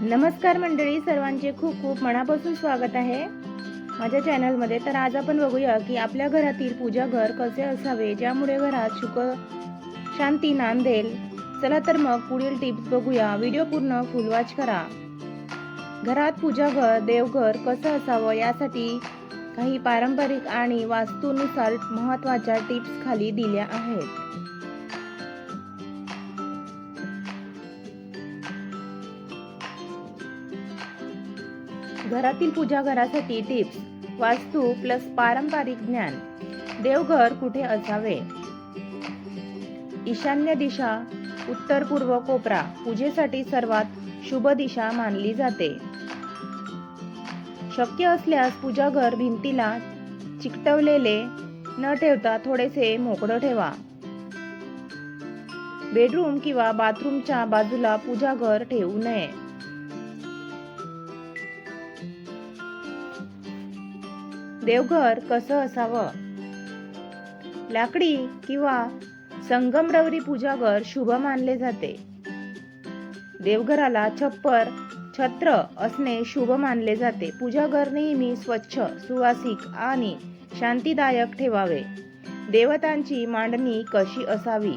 नमस्कार मंडळी सर्वांचे खूप खूप मनापासून स्वागत आहे माझ्या चॅनलमध्ये. तर आज आपण बघूया की आपल्या घरातील पूजा घर कसे असावे ज्यामुळे घरात सुख शांती नांदेल चला तर मग पुढील टिप्स बघूया. व्हिडिओ पूर्ण फुलवाच करा. घरात पूजा घर देवघर कसं असावं यासाठी काही पारंपरिक आणि वास्तूनुसार महत्त्वाच्या टिप्स खाली दिल्या आहेत. घरातील पूजा घरासाठी टिप्स वास्तू प्लस पारंपरिक ज्ञान. देवघर कुठे असावे? ईशान्य दिशा उत्तर पूर्व कोपरा. पूजेसाठी सर्वात शुभ दिशा मानली जाते. शक्य असल्यास पूजा घर भिंतीला चिकटवलेले न ठेवता थोडेसे मोकळं ठेवा. बेडरूम किंवा बाथरूमच्या बाजूला पूजा घर ठेवू नये. देवघर कसं असावं? लाकडी किंवा संगमरवरी पूजाघर शुभ मानले जाते. देवघराला छप्पर छत्र असणे शुभ मानले जाते. पूजाघर नेहमी स्वच्छ सुवासिक आणि शांतीदायक ठेवावे. देवतांची मांडणी कशी असावी?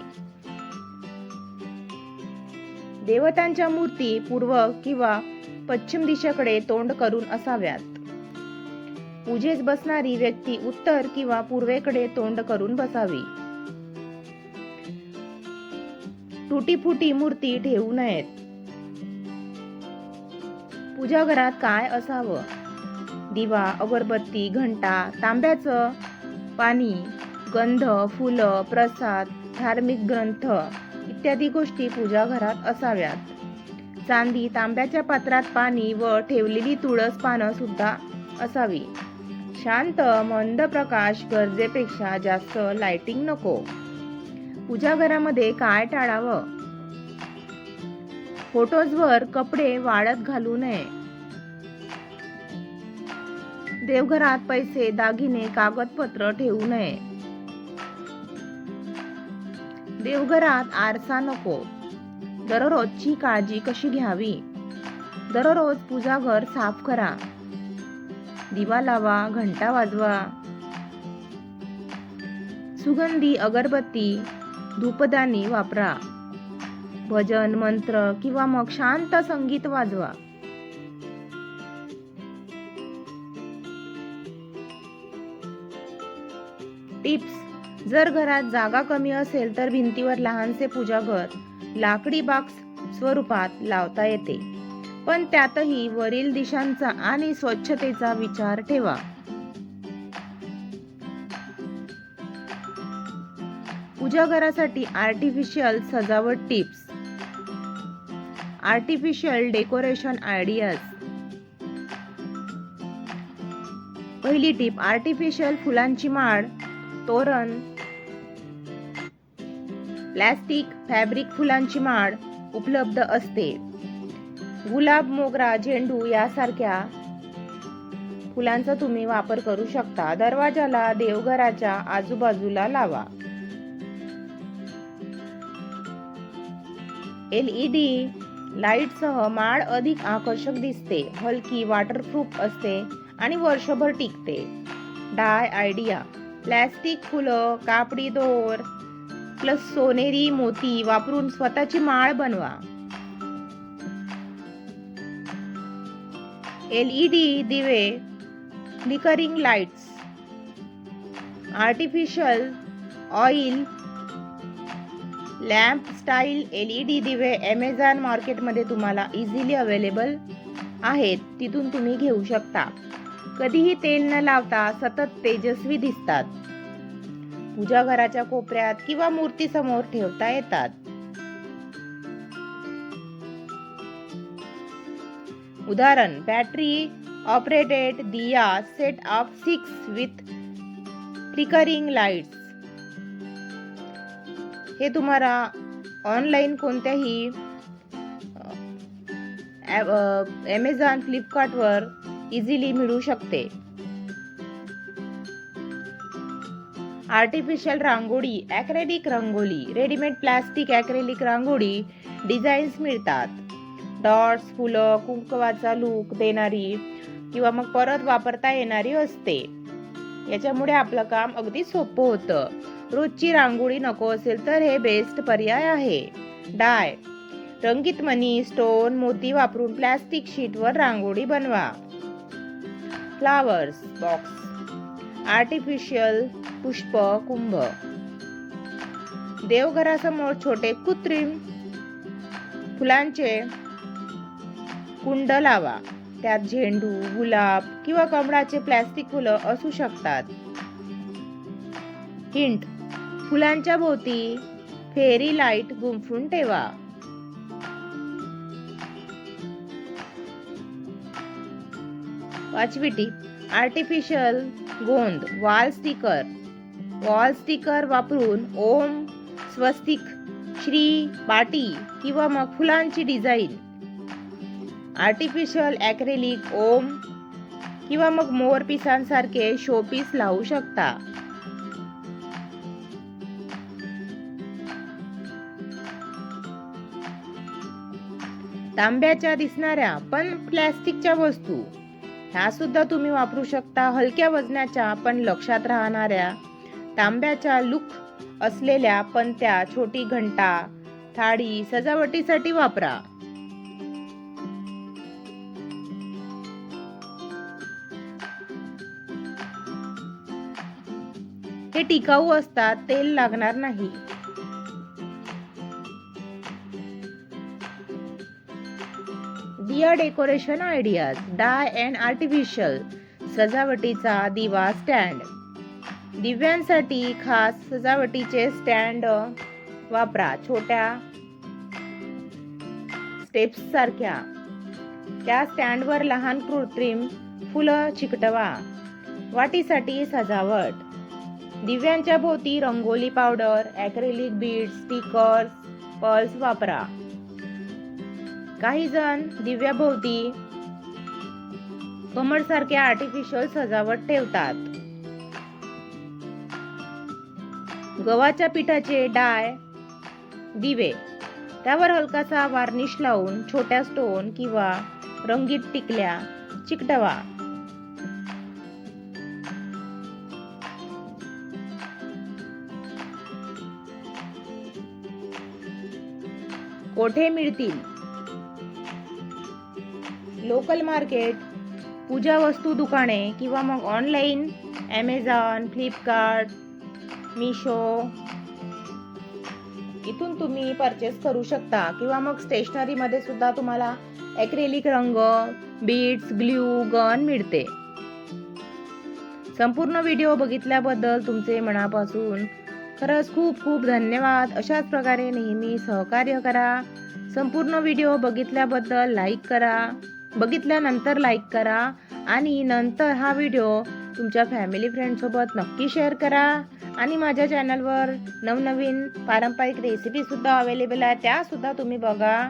देवतांच्या मूर्ती पूर्व किंवा पश्चिम दिशेकडे तोंड करून असाव्यात. पूजेस बसणारी व्यक्ती उत्तर किंवा पूर्वेकडे तोंड करून बसावी. तुटीफुटी मूर्ती ठेवू नयेत. पूजा घरात काय असावं? दिवा अगरबत्ती घंटा तांब्याचं पाणी गंध फुलं प्रसाद धार्मिक ग्रंथ इत्यादी गोष्टी पूजा घरात असाव्यात. चांदी तांब्याच्या पात्रात पाणी व ठेवलेली तुळस पानं सुद्धा असावी. शांत मंद प्रकाश गरजेपेक्षा जास्त लाइटिंग नको. पूजा घरामध्ये काय टाळावं? फोटोजवर कपडे वाळत घालू नये. देवघरात पैसे दागिने कागदपत्र ठेवू नये. देवघरात आरसा नको. दररोजची काळजी कशी घ्यावी? दररोज पूजा घर साफ करा. दिवा लावा घंटा वाजवा. सुगंधी अगरबत्ती धूपदानी वापरा. भजन मंत्र किंवा मग शांत संगीत वाजवा. टिप्स. जर घरात जागा कमी असेल तर भिंतीवर लहानसे पूजाघर लाकडी बॉक्स स्वरूपात लावता येते. पण त्यातही वरील दिशांचा आणि स्वच्छतेचा विचार ठेवा. पूजा घरासाठी आर्टिफिशियल सजावट टिप्स आर्टिफिशियल डेकोरेशन आयडियाज पहिली टीप आर्टिफिशियल फुलांची माळ तोरण. प्लॅस्टिक फॅब्रिक फुलांची माळ उपलब्ध असते. गुलाब मोगरा झेंडू यासारख्या फुलांचा तुम्ही वापर करू शकता. दरवाजाला देवघराच्या आजूबाजूला लावा. एलईडी लाईटसह माळ अधिक आकर्षक दिसते. हलकी वॉटरप्रूफ असते आणि वर्षभर टिकते. डाय आयडिया. प्लॅस्टिक फुलं कापडी दोर प्लस सोनेरी मोती वापरून स्वतःची माळ बनवा. एलईडी दिवे flickering lights artificial oil lamp style LED दिवे ॲमेझॉन मार्केटमध्ये तुम्हाला इझिली अवेलेबल आहेत. तिथून तुम्ही घेऊ शकता. कधीही तेल न लावता सतत तेजस्वी दिसतात. पूजा घराच्या कोपऱ्यात किंवा मूर्ती समोर ठेवता येतात. उदाहरण battery operated diya set of six with flickering lights हे तुम्हाला ऑनलाईन कोणत्याही ॲमेझॉन फ्लिपकार्टवर इझिली मिळू शकते. Artificial rangoli acrylic rangoli readymade plastic acrylic rangoli designs मिळतात. डॉट्स फुलं कुंकवाचा लूक देणारी किंवा मग परत वापरता येणारी असते. याच्यामुळे आपलं काम अगदी सोपं होतं. रोजची रांगोळी नको असेल तर हे बेस्ट पर्याय आहे. डाय. रंगीत मणी स्टोन मोती वापरून प्लॅस्टिक शीटवर रांगोळी बनवा. फ्लावर्स बॉक्स आर्टिफिशियल पुष्प कुंभ. देवघरासमोर छोटे कृत्रिम फुलांचे कुंड लावा. त्यात झेंडू गुलाब किंवा कमळाचे प्लॅस्टिक फुलं असू शकतात. हिंट फुलांच्या भोवती फेरी लाइट गुंफून ठेवा. पाचवी टीप आर्टिफिशियल गोंद वॉल स्टिकर वॉल स्टिकर वापरून ओम स्वस्तिक श्री पाटी किंवा मग फुलांची डिझाईन आर्टिफिशियल ॲक्रेलिक ओम किंवा मग मोर पिसांसारखे शोपीस लावू शकता. तांब्याच्या दिसणाऱ्या पण प्लॅस्टिकच्या वस्तू. ह्या सुद्धा तुम्ही वापरू शकता हलक्या वजनाच्या पण लक्षात राहणाऱ्या. तांब्याच्या लुक असलेल्या पण त्या छोटी घंटा थाळी सजावटीसाठी वापरा. ते टिकाऊ असतात तेल लागणार नाही. Diya decoration ideas DIY and artificial सजावटीचा दिवा स्टँड दिव्यांसाठी खास सजावटीचे स्टँड वापरा छोट्या स्टेप्स सारख्या. त्या स्टँडवर लहान कृत्रिम फुलं चिकटवा. वाटीसाठी सजावट. दिव्यांच्या भोवती rangoli powder acrylic bead stickers pearls वापरा. काही जण दिव्याभोवती कमळ सारख्या आर्टिफिशियल सजावट ठेवतात. गव्हाच्या पिठाचे डाय दिवे. त्यावर हलकासा वार्निश लावून छोट्या स्टोन किंवा रंगीत टिकल्या चिकटवा. कोठे मिळतील? लोकल मार्केट पूजा वस्तू दुकाने किंवा मग ऑनलाईन ॲमेझॉन फ्लिपकार्ट मिशो इथून तुम्ही परचेस करू शकता. किंवा मग स्टेशनरीमध्ये सुद्धा तुम्हाला ॲक्रेलिक रंग बीट्स ग्ल्यू गन मिळते. संपूर्ण व्हिडिओ बघितल्याबद्दल तुमचे मनापासून खरंच खूप खूप धन्यवाद. अशाच प्रकारे नेहमी सहकार्य करा. संपूर्ण व्हिडिओ बघितल्याबद्दल लाईक करा. बघितल्यानंतर लाईक करा. आणि नंतर हा व्हिडिओ तुमच्या फॅमिली फ्रेंडसोबत नक्की शेअर करा. आणि माझ्या चॅनलवर नवनवीन पारंपरिक रेसिपीसुद्धा अवेलेबल आहे त्यासुद्धा तुम्ही बघा.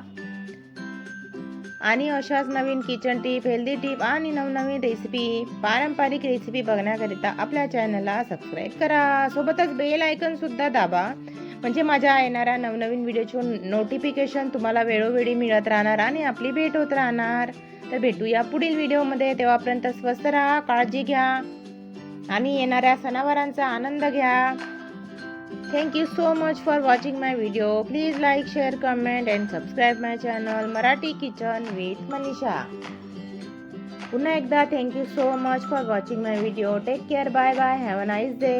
आणि अशाच नवीन किचन टीप हेल्दी टीप आणि नवनवीन रेसिपी पारंपरिक रेसिपी बघण्याकरिता आपल्या चॅनलला सबस्क्राईब करा. सोबतच बेल आयकनसुद्धा दाबा. म्हणजे माझ्या येणाऱ्या नवनवीन व्हिडिओचे नोटिफिकेशन तुम्हाला वेळोवेळी मिळत राहणार आणि आपली भेट होत राहणार. तर भेटूया पुढील व्हिडिओमध्ये तेव्हापर्यंत स्वस्त राहा काळजी घ्या. आणि येणाऱ्या सणावारांचा आनंद घ्या. Thank you so much for watching my video. Please like, share, comment and subscribe my channel Marathi Kitchen with Manisha. पुन्हा एकदा thank you so much for watching my video take care bye bye have a nice day